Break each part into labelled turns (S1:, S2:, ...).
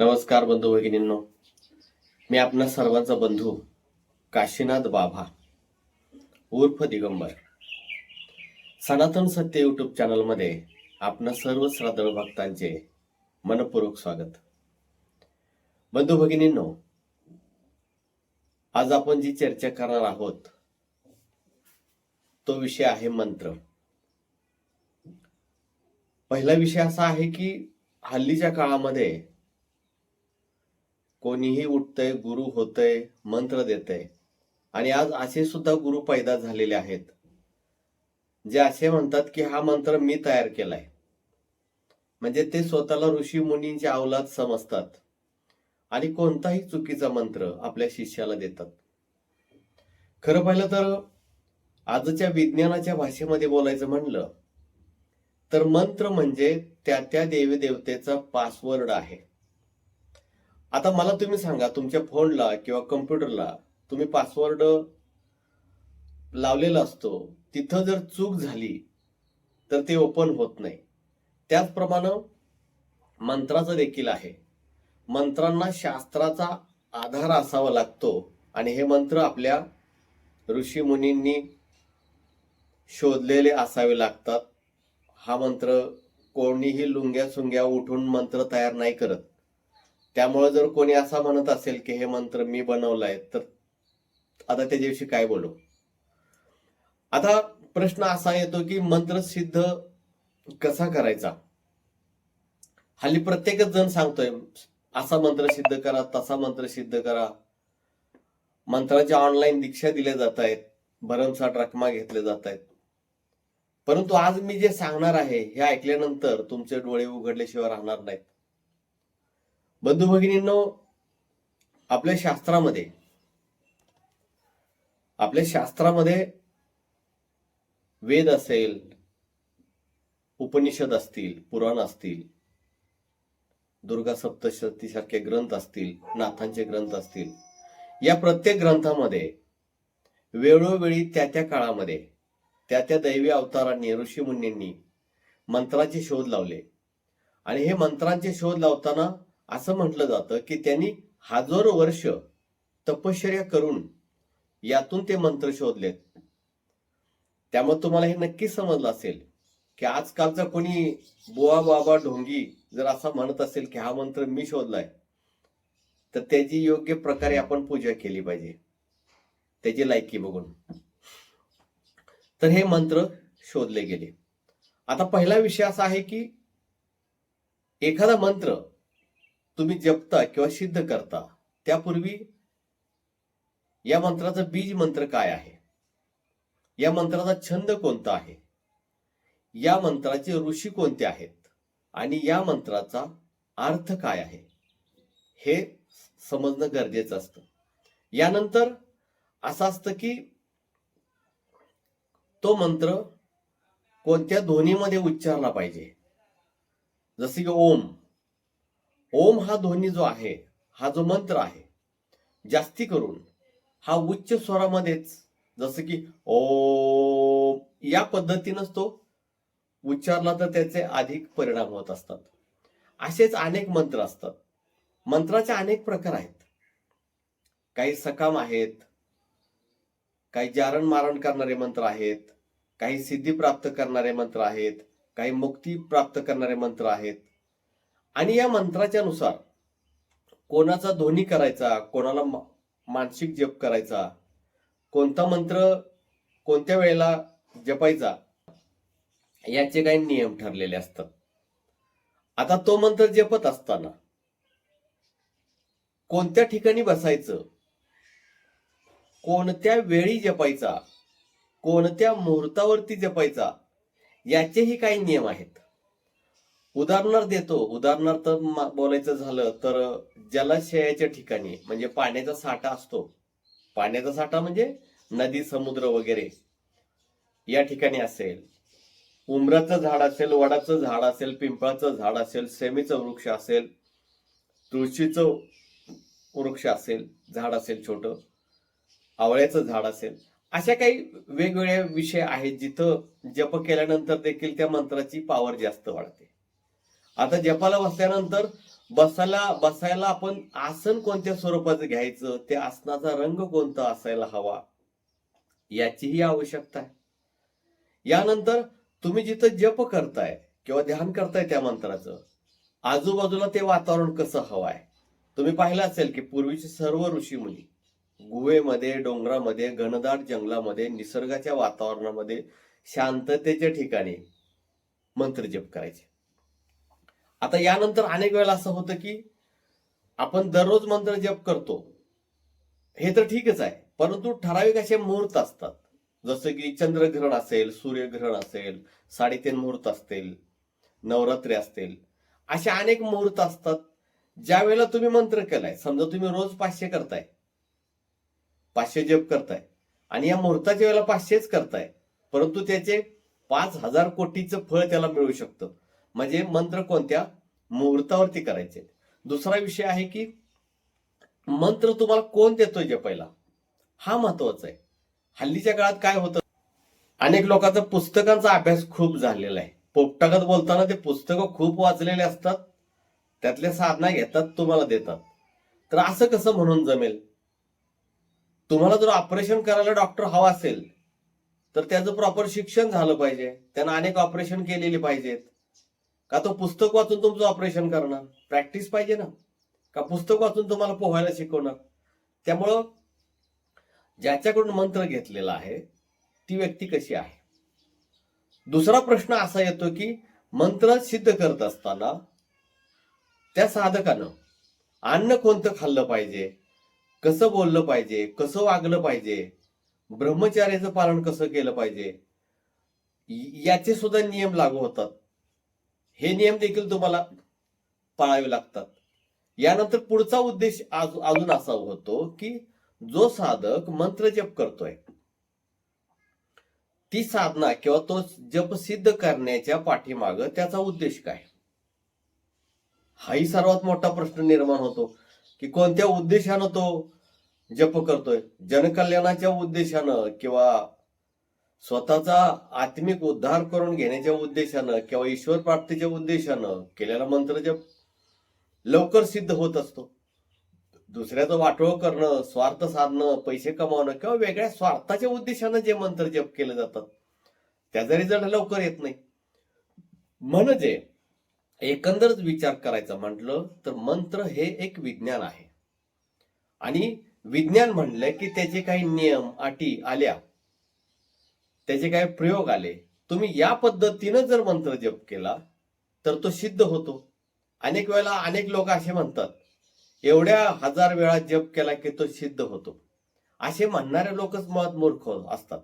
S1: नमस्कार बंधू भगिनींनो. मी आपणा सर्वांचा बंधू काशीनाथ बाभा उर्फ दिगंबर. सनातन सत्य युट्यूब चॅनलमध्ये आपणा सर्व श्रद्धाळू भक्तांचे मनपूर्वक स्वागत. बंधू भगिनींनो आज आपण जी चर्चा करणार आहोत तो विषय आहे मंत्र. पहिला विषय असा आहे की हल्लीच्या काळामध्ये कोणीही उठतंय गुरु होतंय मंत्र देतंय. आणि आज असे सुद्धा गुरु पैदा झालेले आहेत. जे असे म्हणतात की हा मंत्र मी तयार केलाय. म्हणजे ते स्वतःला ऋषी मुनींच्या अवलाद समजतात. आणि कोणताही चुकीचा मंत्र आपल्या शिष्याला देतात. खरं पाहिलं तर आजच्या विज्ञानाच्या भाषेमध्ये बोलायचं म्हणलं तर मंत्र म्हणजे त्या त्या देवी देवतेचा पासवर्ड आहे. आता मला तुम्ही सांगा तुमच्या फोनला किंवा कम्प्युटरला तुम्ही पासवर्ड लावलेला असतो तिथं जर चूक झाली तर ते ओपन होत नाही. त्याचप्रमाणे मंत्राचं देखील आहे. मंत्रांना शास्त्राचा आधार असावा लागतो आणि हे मंत्र आपल्या ऋषी मुनींनी शोधलेले असावे लागतात. हा मंत्र कोणीही लुंग्या सुंग्या उठून मंत्र तयार नाही करत. त्यामुळे जर कोणी असा म्हणत असेल की हे मंत्र मी बनवलाय तर आता त्याच्याविषयी काय बोलू? आता प्रश्न असा येतो की मंत्र सिद्ध कसा करायचा? हल्ली प्रत्येकच जण सांगतोय असा मंत्र सिद्ध करा तसा मंत्र सिद्ध करा. मंत्राच्या ऑनलाईन दीक्षा दिल्या जात आहेत भरमसाठ रकमा घेतल्या जात आहेत परंतु आज मी जे सांगणार आहे हे ऐकल्यानंतर तुमचे डोळे उघडल्याशिवाय राहणार नाहीत. बंधू भगिनींनो आपल्या शास्त्रामध्ये आपल्या शास्त्रामध्ये वेद असेल उपनिषद असतील पुराण असतील दुर्गा सप्तशती सारखे ग्रंथ असतील नाथांचे ग्रंथ असतील या प्रत्येक ग्रंथामध्ये वेळोवेळी त्या त्या काळामध्ये त्या त्या दैवी अवतारांनी ऋषीमुनींनी मंत्राचे शोध लावले. आणि हे मंत्रांचे शोध लावताना असं म्हटलं जातं की त्यांनी हजारो वर्ष तपश्चर्या करून यातून ते मंत्र शोधलेत. त्यामुळे तुम्हाला हे नक्की समजलं असेल की आजकालचा कोणी बुवा बाबा ढोंगी जर असा म्हणत असेल की हा मंत्र मी शोधलाय तर त्याची योग्य प्रकारे आपण पूजा केली पाहिजे. त्याची लायकी बघून. तर हे मंत्र शोधले गेले. आता पहिला विषय असा आहे की एखादा मंत्र तुम्ही जपता किंवा सिद्ध करता त्यापूर्वी या मंत्राचा बीज मंत्र काय आहे? या मंत्राचा छंद कोणता आहे? या मंत्राचे ऋषी कोणते आहेत? आणि या मंत्राचा अर्थ काय आहे? हे समजणं गरजेचं असतं. यानंतर असं असतं की तो मंत्र कोणत्या ध्वनीमध्ये उच्चारला पाहिजे? जसे की ओम. ओम हा ध्वनी जो आहे हा जो मंत्र आहे जास्ती करून हा उच्च स्वरामध्येच जसं की ओ या पद्धतीनंच तो उच्चारला तर त्याचे अधिक परिणाम होत असतात. असेच अनेक मंत्र असतात. मंत्राचे अनेक प्रकार आहेत. काही सकाम आहेत काही जारण मारण करणारे मंत्र आहेत काही सिद्धी प्राप्त करणारे मंत्र आहेत काही मुक्ती प्राप्त करणारे मंत्र आहेत. आणि या मंत्राच्या नुसार कोणाचा ध्वनी करायचा कोणाला मानसिक जप करायचा कोणता मंत्र कोणत्या वेळेला जपायचा याचे काही नियम ठरलेले असतात. आता तो मंत्र जपत असताना कोणत्या ठिकाणी बसायचं कोणत्या वेळी जपायचा कोणत्या मुहूर्तावरती जपायचा याचेही काही नियम आहेत. उदाहरणार्थ देतो. उदाहरणार्थ बोलायचं झालं तर जलाशयाच्या ठिकाणी म्हणजे पाण्याचा साठा असतो. पाण्याचा साठा म्हणजे नदी समुद्र वगैरे. या ठिकाणी असेल. उमराचं झाड असेल वडाचं झाड असेल पिंपळाचं झाड असेल सेमीचं वृक्ष असेल तुळशीचं वृक्ष असेल झाड असेल छोटं आवळ्याचं झाड असेल. अशा काही वेगवेगळ्या विषय आहेत जिथं जप केल्यानंतर देखील त्या मंत्राची पावर जास्त वाढते. आता जपाला बसल्यानंतर बसायला बसायला आपण आसन कोणत्या स्वरूपाचं घ्यायचं? ते आसनाचा रंग कोणता असायला हवा? याचीही आवश्यकता आहे. यानंतर तुम्ही जिथं जप करताय किंवा ध्यान करताय त्या मंत्राचं आजूबाजूला ते वातावरण कसं हवं आहे? तुम्ही पाहिलं असेल की पूर्वीचे सर्व ऋषी मुली गुहेमध्ये डोंगरामध्ये घनदाट जंगलामध्ये निसर्गाच्या वातावरणामध्ये शांततेच्या ठिकाणी मंत्र जप करायचे. आता यानंतर अनेक वेळेला असं होतं की आपण दररोज मंत्र जप करतो. हे तर ठीकच आहे. परंतु ठराविक असे मुहूर्त असतात. जसं की चंद्रग्रहण असेल सूर्यग्रहण असेल साडेतीन मुहूर्त असतील नवरात्री असतील असे अनेक मुहूर्त असतात. ज्या वेळेला तुम्ही मंत्र केलाय समजा तुम्ही रोज पाचशे करताय. पाचशे जप करताय. आणि या मुहूर्ताच्या वेळेला पाचशेच करताय. परंतु त्याचे पाच हजार कोटीचं फळ त्याला मिळू शकतं. म्हणजे मंत्र कोणत्या? मुहूर्तावरती करायचे. दुसरा विषय आहे की मंत्र तुम्हाला कोण देतोय जपायला? हा महत्त्वाचा आहे. हल्लीच्या काळात काय होतं? अनेक लोकांचा पुस्तकांचा अभ्यास खूप झालेला आहे. पोपटागत बोलताना ते पुस्तकं खूप वाचलेले असतात. त्यातल्या साधना घेतात तुम्हाला देतात. तर असं कसं म्हणून जमेल? तुम्हाला जर ऑपरेशन करायला डॉक्टर हवा असेल तर त्याचं प्रॉपर शिक्षण झालं पाहिजे. त्यानं अनेक ऑपरेशन केलेली पाहिजेत. का तो पुस्तक वाचून तुमचं ऑपरेशन करणार? प्रॅक्टिस पाहिजे ना. का पुस्तक वाचून तुम्हाला पोहायला शिकवणार? त्यामुळं ज्याच्याकडून मंत्र घेतलेला आहे ती व्यक्ती कशी आहे? दुसरा प्रश्न असा येतो की मंत्र सिद्ध करत असताना त्या साधकानं अन्न कोणतं खाल्लं पाहिजे? कसं बोललं पाहिजे? कसं वागलं पाहिजे? ब्रह्मचार्याचं पालन कसं केलं पाहिजे? याचे सुद्धा नियम लागू होतात. हे नियम देखील तुम्हाला पाळावे लागतात. यानंतर पुढचा उद्देश आज- अजून असा होतो की जो साधक मंत्र जप करतोय ती साधना किंवा तो जप सिद्ध करण्याच्या पाठीमाग त्याचा उद्देश काय? हाही सर्वात मोठा प्रश्न निर्माण होतो की कोणत्या उद्देशानं तो जप करतोय? जनकल्याणाच्या उद्देशानं किंवा स्वतःचा आत्मिक उद्धार करून घेण्याच्या उद्देशानं किंवा ईश्वर प्राप्तीच्या उद्देशानं केलेला मंत्र जप लवकर सिद्ध होत असतो. दुसऱ्याचं वाटोळ करणं स्वार्थ साधणं पैसे कमावणं किंवा वेगळ्या स्वार्थाच्या उद्देशानं जे मंत्र जप केले जातात त्याचा रिझल्ट लवकर येत नाही. म्हणजे एकंदरच विचार करायचा म्हटलं तर मंत्र हे एक विज्ञान आहे. आणि विज्ञान म्हणलं की त्याचे काही नियम अटी आल्या. त्याचे काय प्रयोग आले? तुम्ही या पद्धतीनं जर मंत्र जप केला तर तो सिद्ध होतो. अनेक वेळेला अनेक लोक असे म्हणतात एवढ्या हजार वेळा जप केला की तो सिद्ध होतो. असे म्हणणारे लोकच मुळात मूर्ख असतात.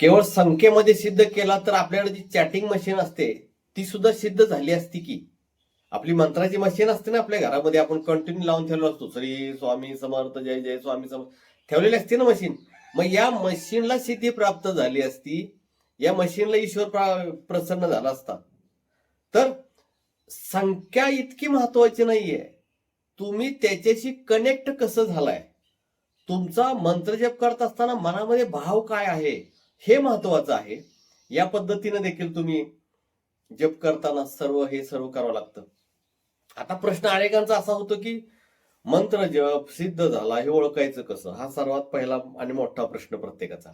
S1: केवळ संख्येमध्ये सिद्ध केला तर आपल्याकडे जी चॅटिंग मशीन असते ती सुद्धा सिद्ध झाली असती की? आपली मंत्राची मशीन असते ना आपल्या घरामध्ये आपण कंटिन्यू लावून ठेवलो असतो. श्री स्वामी समर्थ जय जय स्वामी समर्थ. ठेवलेली असते ना मशीन मग या मशीनला सिद्धी प्राप्त झाली असती या मशीनला ईश्वर प्रा- प्रसन्न झाला असता. तर संख्या इतकी महत्वाची नाहीये. तुम्ही त्याच्याशी कनेक्ट कसं झालाय? तुमचा मंत्र जप करत असताना मनामध्ये भाव काय आहे? हे महत्वाचं आहे. या पद्धतीने देखील तुम्ही जप करताना सर्व हे सर्व करावं लागतं. आता प्रश्न अनेकांचा असा होतो की मंत्र जप सिद्ध झाला हे ओळखायचं कसं? हा सर्वात पहिला आणि मोठा प्रश्न प्रत्येकाचा.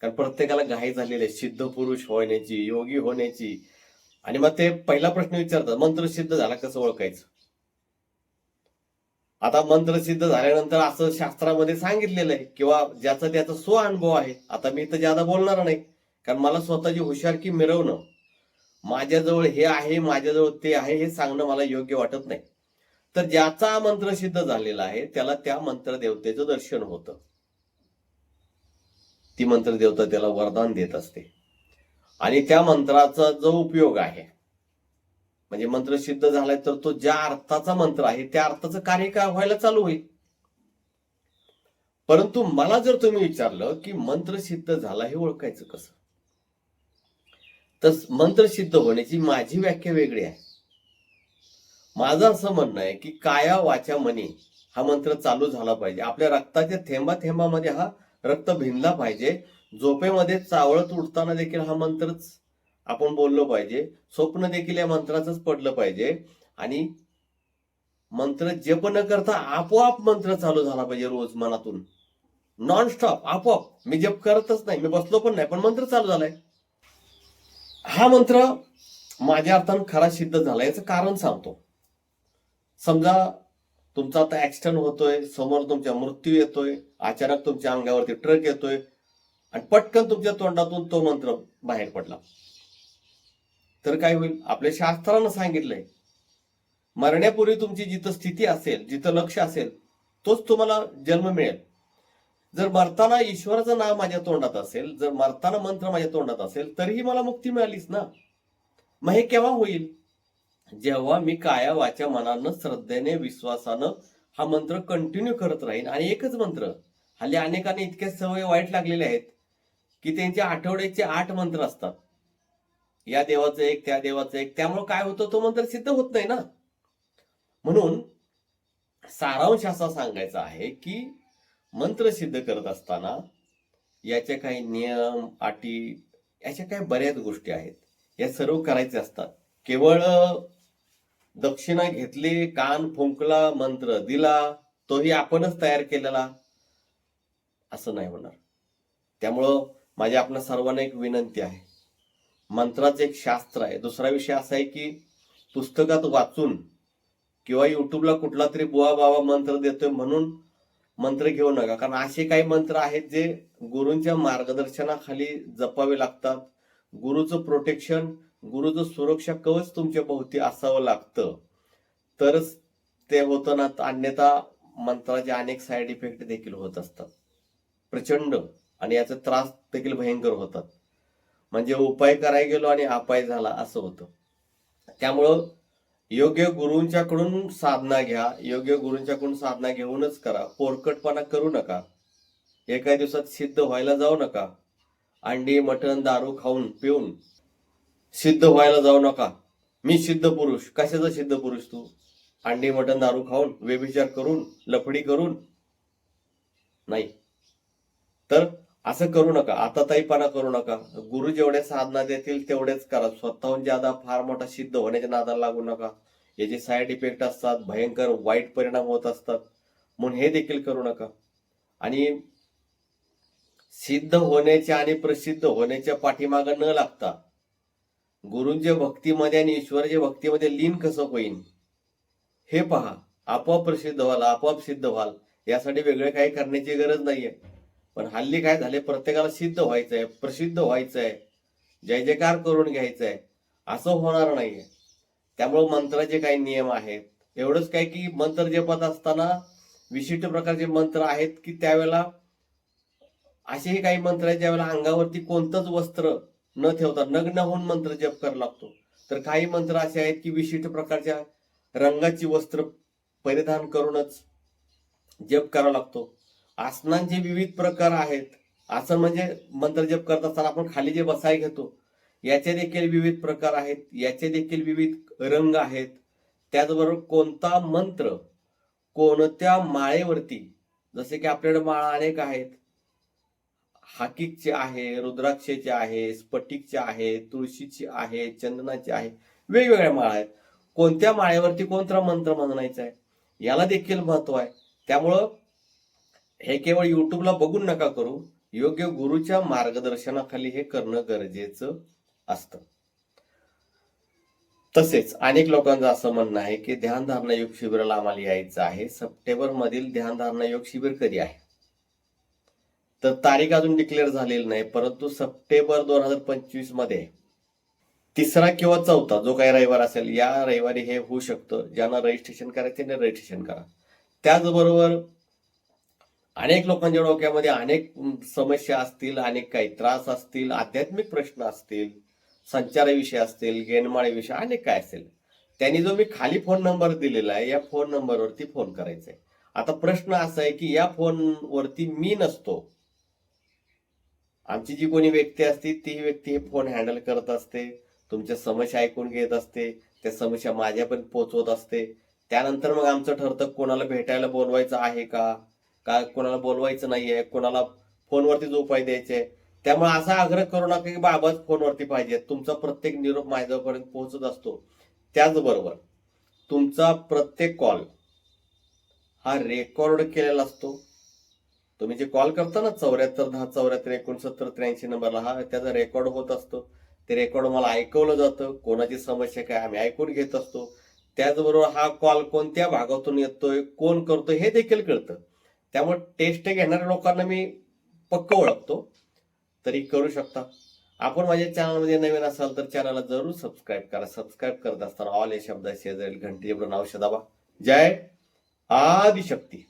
S1: कारण प्रत्येकाला घाई झालेली आहे. सिद्ध पुरुष होण्याची योगी होण्याची. आणि मग ते पहिला प्रश्न विचारतात मंत्र सिद्ध झाला कसं ओळखायचं? आता मंत्र सिद्ध झाल्यानंतर असं शास्त्रामध्ये सांगितलेलं आहे किंवा ज्याचा त्याचा स्व अनुभव आहे. आता मी तर ज्यादा बोलणार नाही कारण मला स्वतःची हुशारकी मिरवणं माझ्याजवळ हे आहे माझ्याजवळ ते आहे हे सांगणं मला योग्य वाटत नाही. तर ज्याचा मंत्र सिद्ध झालेला आहे त्याला त्या मंत्र देवतेचं दर्शन होतं. ती मंत्र देवता त्याला वरदान देत असते. आणि त्या मंत्राचा जो उपयोग आहे म्हणजे मंत्र सिद्ध झालाय तर तो ज्या अर्थाचा मंत्र आहे त्या अर्थाचं कार्य काय व्हायला चालू होईल? परंतु मला जर तुम्ही विचारलं की मंत्र सिद्ध झाला हे ओळखायचं कसं? तर मंत्र सिद्ध होण्याची माझी व्याख्या वेगळी आहे. माझं असं म्हणणं आहे की काया वाचा मनी हा मंत्र चालू झाला पाहिजे. आपल्या रक्ताच्या थेंबा थेंबामध्ये हा रक्त भिनला पाहिजे. झोपेमध्ये चावळत उठताना देखील हा मंत्रच आपण बोललो पाहिजे. स्वप्न देखील या मंत्राचंच पडलं पाहिजे. आणि मंत्र जप न करता आपोआप मंत्र चालू झाला पाहिजे रोज मनातून. नॉन स्टॉप आपोआप. मी जप करतच नाही. मी बसलो पण नाही पण मंत्र चालू झालाय. हा मंत्र माझ्या अर्थानं खरा सिद्ध झाला. याचं कारण सांगतो. समजा तुमचा आता ऍक्सिडेंट होतोय समोर तुमच्या मृत्यू येतोय अचानक तुमच्या अंगावरती ट्रक येतोय आणि पटकन तुमच्या तोंडातून तो मंत्र बाहेर पडला. तर काय होईल? आपल्या शास्त्रानं सांगितलंय मरण्यापूर्वी तुमची जिथं स्थिती असेल जिथं लक्ष असेल तोच तुम्हाला जन्म मिळेल. जर मरताना ईश्वराचं नाव माझ्या तोंडात असेल जर मरताना मंत्र माझ्या तोंडात असेल तरीही मला मुक्ती मिळालीच ना? मग हे केव्हा होईल? जेव्हा मी काया वाच्या मनानं श्रद्धेने विश्वासानं हा मंत्र कंटिन्यू करत राहीन. आणि एकच मंत्र हल्ली अनेकांना इतक्या सवय वाईट लागलेल्या आहेत की त्यांचे आठवड्याचे आठ मंत्र असतात. या देवाचं एक त्या देवाचं एक. त्यामुळे काय होतं तो मंत्र सिद्ध होत नाही ना. म्हणून सारांश असा सांगायचा आहे की मंत्र सिद्ध करत असताना याचे काही नियम अटी याच्या काही बऱ्याच गोष्टी आहेत. या सर्व करायचे असतात. केवळ दक्षिणा घेतली कान फुंकला मंत्र दिला तोही आपणच तयार केलेला. असं नाही होणार. त्यामुळं माझी आपल्या सर्वांना एक विनंती आहे. मंत्राचं एक शास्त्र आहे. दुसरा विषय असा आहे की पुस्तकात वाचून किंवा युट्यूबला कुठला तरी बुवा बाबा मंत्र देतोय म्हणून मंत्र घेऊ नका. कारण असे काही मंत्र आहेत जे गुरूंच्या मार्गदर्शनाखाली जपावे लागतात. गुरुचं प्रोटेक्शन गुरुचं सुरक्षा कवच तुमच्या भोवती असावं लागतं. तरच ते होतं ना अन्यथा मंत्राचे अनेक साईड इफेक्ट देखील होत असतात. प्रचंड. आणि याचा त्रास देखील भयंकर होतात. म्हणजे उपाय करायला गेलो आणि अपाय झाला असं होतं. त्यामुळं योग्य गुरूंच्याकडून साधना घ्या. योग्य गुरूंच्याकडून साधना घेऊनच करा. पोरकटपणा करू नका. एका दिवसात सिद्ध व्हायला जाऊ नका. अंडी मटण दारू खाऊन पिऊन. सिद्ध व्हायला जाऊ नका. मी सिद्ध पुरुष. कशाचा सिद्ध पुरुष तू? अंडी मटण दारू खाऊन व्यभिचार करून लफडी करून? नाही. तर असं करू नका. आता ताईपणा करू नका. गुरु जेवढे साधना देतील तेवढेच करा. स्वतःहून ज्यादा फार मोठा सिद्ध होण्याच्या नादाला लागू नका. याचे साईड इफेक्ट असतात भयंकर वाईट परिणाम होत असतात. म्हणून हे देखील करू नका. आणि सिद्ध होण्याच्या आणि प्रसिद्ध होण्याच्या पाठीमागं न लागता गुरुंच्या भक्तीमध्ये आणि ईश्वराच्या भक्तीमध्ये लीन कसं होईन? हे पहा. आपोआप प्रसिद्ध व्हाल आपोआप सिद्ध व्हाल. यासाठी वेगळे काही करण्याची गरज नाहीये. पण हल्ली काय झाले? प्रत्येकाला सिद्ध व्हायचंय प्रसिद्ध व्हायचंय. जय जयकार करून घ्यायचंय. असं होणार नाहीये. त्यामुळे मंत्राचे काही नियम आहेत. एवढंच काय की मंत्र जपत असताना विशिष्ट प्रकारचे मंत्र आहेत की त्यावेळेला असेही काही मंत्र आहेत ज्यावेळेला अंगावरती कोणतंच वस्त्र न ठेवता नग्न होऊन मंत्र जप करावा लागतो. तर काही मंत्र असे आहेत की विशिष्ट प्रकारच्या रंगाची वस्त्र परिधान करूनच जप करावा लागतो. आसनांचे विविध प्रकार आहेत. आसन म्हणजे मंत्र जप करत असताना आपण खाली जे बसाय घेतो याचे देखील विविध प्रकार आहेत. याचे देखील विविध रंग आहेत. त्याचबरोबर कोणता मंत्र कोणत्या माळेवरती जसे की आपल्याकडे माळा अनेक आहेत हाकिकचे आहे रुद्राक्षेचे आहे स्फटिकचे आहे तुळशीची आहे चंदनाचे आहे. वेगवेगळ्या माळा आहेत. कोणत्या माळेवरती कोणता मंत्र म्हणायचा आहे? याला देखील महत्त्व आहे. त्यामुळं हे केवळ युट्यूबला बघून नका करू. योग्य गुरुच्या मार्गदर्शनाखाली हे करणं गरजेचं असतं. तसेच अनेक लोकांचं असं म्हणणं आहे की ध्यानधारणा योग शिबिराला आम्हाला यायचं आहे. सप्टेंबर मधील ध्यानधारणा योग शिबिर कधी आहे? तर तारीख अजून डिक्लेअर झालेली नाही परंतु सप्टेंबर दोन हजार पंचवीसमध्ये तिसरा किंवा चौथा जो काही रविवार असेल या रविवारी हे होऊ शकतं. ज्यांना रजिस्ट्रेशन करायचे त्यांनी रजिस्ट्रेशन करा. त्याचबरोबर अनेक लोकांच्या डोक्यामध्ये अनेक समस्या असतील अनेक काही त्रास असतील आध्यात्मिक प्रश्न असतील संचाराविषयी असतील गेनमाळीविषयी अनेक काय असेल. त्यांनी जो मी खाली फोन नंबर दिलेला आहे या फोन नंबरवरती फोन करायचा आहे आता प्रश्न असा आहे की या फोनवरती मी नसतो. आमची जी कोणी व्यक्ती असते ती व्यक्ती फोन हँडल करत असते. तुमच्या समस्या ऐकून घेत असते. त्या समस्या माझ्यापर्यंत पोहोचवत असते. त्यानंतर मग आमचं ठरतं कोणाला भेटायला बोलवायचं आहे का? का कोणाला बोलवायचं नाहीये? कोणाला फोनवरतीच उपाय द्यायचे त्यामुळे असा आग्रह करू नका की बाबाच फोनवरती पाहिजे तुमचा प्रत्येक निरोप माझ्यापर्यंत पोहोचत असतो. त्याचबरोबर तुमचा प्रत्येक कॉल हा रेकॉर्ड केलेला असतो. तुम्ही जे कॉल करता ना चौऱ्याहत्तर दहा चौऱ्याहत्तर एकोणसत्तर त्र्याऐंशी नंबरला हा त्याचा रेकॉर्ड होत असतो. ते रेकॉर्ड मला ऐकवलं जातं. कोणाची समस्या काय आम्ही ऐकून घेत असतो. त्याचबरोबर हा कॉल कोणत्या भागातून येतोय कोण करतोय हे देखील कळतं. त्यामुळे टेस्ट घेणाऱ्या लोकांना मी पक्क ओळखतो. तरी करू शकता. आपण माझ्या चॅनलमध्ये नवीन असाल तर चॅनलला जरूर सबस्क्राईब करा. सबस्क्राईब करत असताना ऑल या शब्दाशी शेजारील घंटी नाव दाबा जय आदिशक्ती.